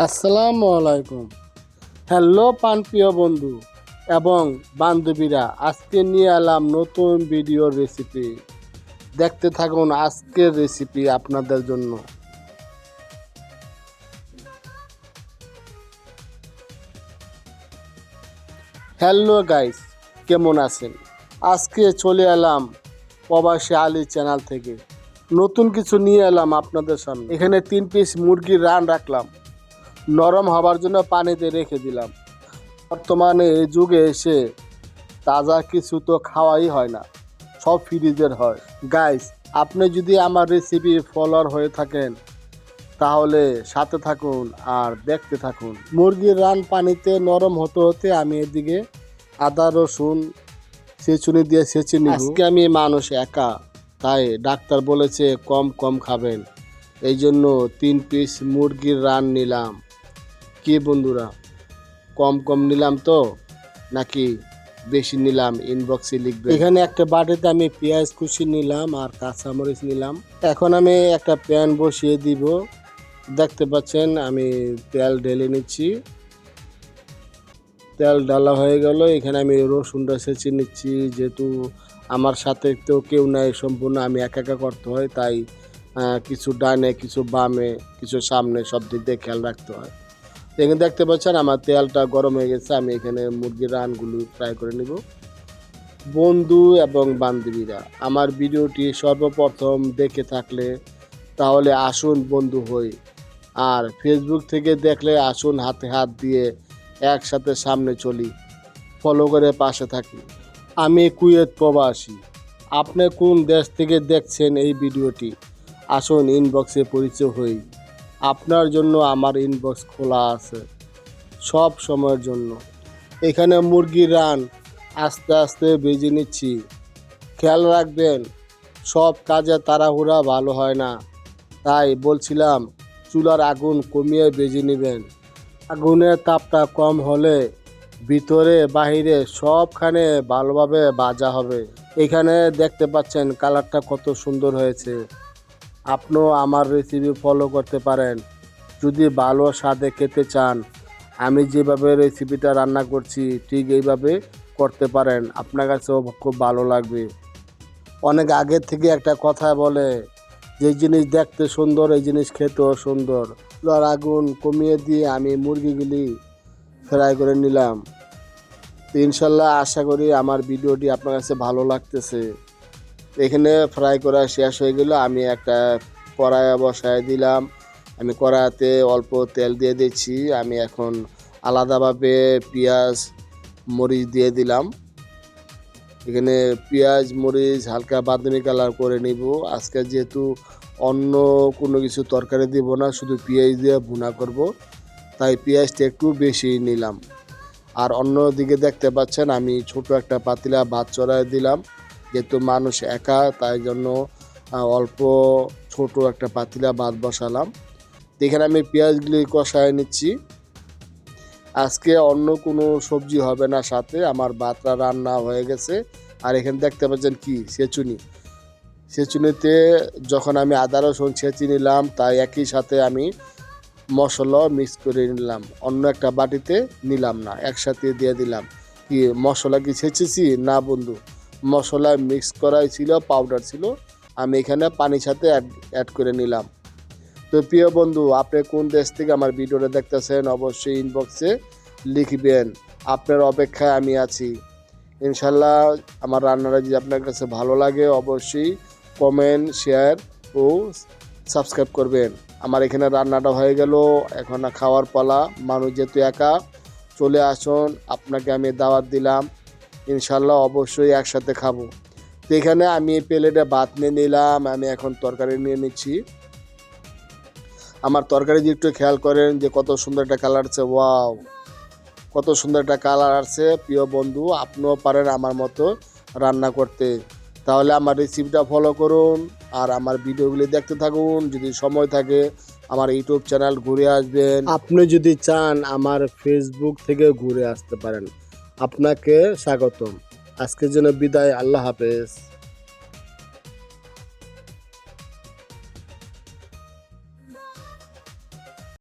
আসসালামু আলাইকুম। হ্যালো পানপ্রিয় বন্ধু এবং বান্ধবীরা, আজকে নিয়ে এলাম নতুন ভিডিওর রেসিপি দেখতে থাকুন আজকের রেসিপি আপনাদের জন্য। হ্যালো গাইস কেমন আছেন? আজকে চলে এলাম প্রবাসী আলী চ্যানেল থেকে। নতুন কিছু নিয়ে এলাম আপনাদের সামনে। এখানে তিন পিস মুরগির রান রাখলাম। নরম হবার জন্য পানিতে রেখে দিলাম। বর্তমানে এই যুগে এসে তাজা কিছু তো খাওয়াই হয় না, সব ফ্রিজের হয়। গাইস আপনি যদি আমার রেসিপি ফলোয়ার হয়ে থাকেন, তাহলে সাথে থাকুন আর দেখতে থাকুন। মুরগির রান পানিতে নরম হতে হতে আমি এদিকে আদা, রসুন সেচুনি দিয়ে সেচে নিব। আজকে আমি মানুষ একা, তাই ডাক্তার বলেছে কম কম খাবেন। এই জন্য তিন পিস মুরগির রান নিলাম। কি বন্ধুরা? কম কম নিলাম তো? নাকি বেশি নিলাম? ইনবক্সে লিখবে। এখানে একটা বাটিতে আমি পেঁয়াজ কুচি নিলাম আর কাঁচামরিচ নিলাম। এখন আমি একটা প্যান বসিয়ে দিব। দেখতে পাচ্ছেন, আমি তেল ঢেলে নিচ্ছি। তেল ডালা হয়ে গেল। এখানে আমি রসুনটা সেচে নিচ্ছি। যেহেতু আমার সাথে তো কেউ নাই সম্পূর্ণ, আমি একা একা করতে হয়। তাই কিছু ডানে, কিছু বামে, কিছু সামনে সব দিক দিয়ে খেয়াল রাখতে হয়। এখানে দেখতে পাচ্ছেন, আমার তেলটা গরম হয়ে গেছে, আমি এখানে মুরগির রানগুলো ফ্রাই করে নিব। বন্ধু এবং বান্ধবীরা, আমার ভিডিওটি সর্বপ্রথম দেখে থাকলে তাহলে আসুন বন্ধু হই, আর ফেসবুক থেকে দেখলে আসুন হাতে হাত দিয়ে একসাথে সামনে চলি ফলো করে পাশে থাকি। আমি কুয়েত প্রবাসী, আপনি কোন দেশ থেকে দেখছেন এই ভিডিওটি? আসুন ইনবক্সে পরিচয় হই। আপনার জন্য আমার ইনবক্স খোলা আছে, সব সময়ের জন্য। এখানে মুরগির রান, আস্তে আস্তে বেজে নিচ্ছি। খেয়াল রাখবেন, সব কাজে তাড়াহুড়া ভালো হয় না। তাই বলছিলাম, চুলার আগুন কমিয়ে বেজে নেবেন। আগুনের তাপটা কম হলে ভিতরে বাহিরে সবখানে ভালোভাবে বাজা হবে। এখানে দেখতে পাচ্ছেন কালারটা কত সুন্দর হয়েছে। আপনিও আমার রেসিপি ফলো করতে পারেন। যদি ভালো স্বাদে খেতে চান, আমি যেভাবে রেসিপিটা রান্না করছি, ঠিক এইভাবে করতে পারেন। আপনার কাছেও খুব ভালো লাগবে। অনেক আগে থেকে একটা কথা বলে, যে জিনিস দেখতে সুন্দর, এই জিনিস খেতেও সুন্দর। চুলার আগুন কমিয়ে দিয়ে আমি মুরগিগুলি ফ্রাই করে নিলাম। ইনশাল্লাহ আশা করি আমার ভিডিওটি আপনার কাছে ভালো লাগতেছে। এখানে ফ্রাই করা শেষ হয়ে গেল। আমি একটা কড়াইয়ে বসায় দিলাম। আমি কড়াইতে অল্প তেল দিয়ে দিচ্ছি। আমি এখন আলাদাভাবে পেঁয়াজ, মরিচ দিয়ে দিলাম। এখানে পেঁয়াজ, মরিচ, হালকা বাদামি কালার করে নিব। আজকে যেহেতু অন্য কোনো কিছু তরকারি দিব না, শুধু পেঁয়াজ দিয়ে ভুনা করব। তাই পেঁয়াজটা একটু বেশি নিলাম। আর অন্য দিকে দেখতে পাচ্ছেন, আমি ছোট একটা পাতিলা ভাত চড়াই দিলাম। যেহেতু মানুষ একা, তাই জন্য অল্প ছোট একটা পাতিলা ভাত বসালাম। এখানে আমি পেঁয়াজগুলি কষায় নিচ্ছি। আজকে অন্য কোনো সবজি হবে না সাথে, আমার ভাতটা রান্না হয়ে গেছে। আর এখানে দেখতে পাচ্ছেন কি? সেচুনি। সেচুনিতে যখন আমি আদা, রসুন ছেঁচে নিলাম, তাই একই সাথে আমি মশলা মিক্স করে নিলাম। অন্য একটা বাটিতে নিলাম না, একসাথে দিয়ে দিলাম। কি, মশলা কি ছেঁচেছি? না বন্ধু। মশলা মিক্স করাই ছিল পাউডার ছিল। আমি এখানে পানির সাথে অ্যাড করে নিলাম। তো প্রিয় বন্ধু, আপনি কোন দেশ থেকে আমার ভিডিওটা দেখতেছেন অবশ্যই ইনবক্সে লিখবেন। আপনার অপেক্ষায় আমি আছি। ইনশাল্লাহ আমার রান্নাটা যদি আপনার কাছে ভালো লাগে, অবশ্যই কমেন্ট শেয়ার ও সাবস্ক্রাইব করবেন। আমার এখানে রান্নাটা হয়ে গেল। এখন খাওয়ার পালা। মানুষ যেহেতু একা, চলে আসুন। আপনাকে আমি দাওয়াত দিলাম। ইনশাল্লাহ অবশ্যই একসাথে খাব। তো এখানে আমি এই প্লেটে ভাত নিয়ে নিলাম, আমি এখন তরকারি নিয়ে নিচ্ছি। আমার তরকারি যদি একটু খেয়াল করেন যে কত সুন্দর একটা কালার আছে ওয়াও কত সুন্দর একটা কালার আছে, প্রিয় বন্ধু, আপনিও পারেন আমার মতো রান্না করতে। তাহলে আমার রেসিপিটা ফলো করুন আর আমার ভিডিওগুলি দেখতে থাকুন। যদি সময় থাকে, আমার ইউটিউব চ্যানেল ঘুরে আসবেন। আপনি যদি চান আমার ফেসবুক থেকে ঘুরে আসতে পারেন। আপনাকে স্বাগতম। আজকের জন্য বিদায় আল্লাহ হাফেজ।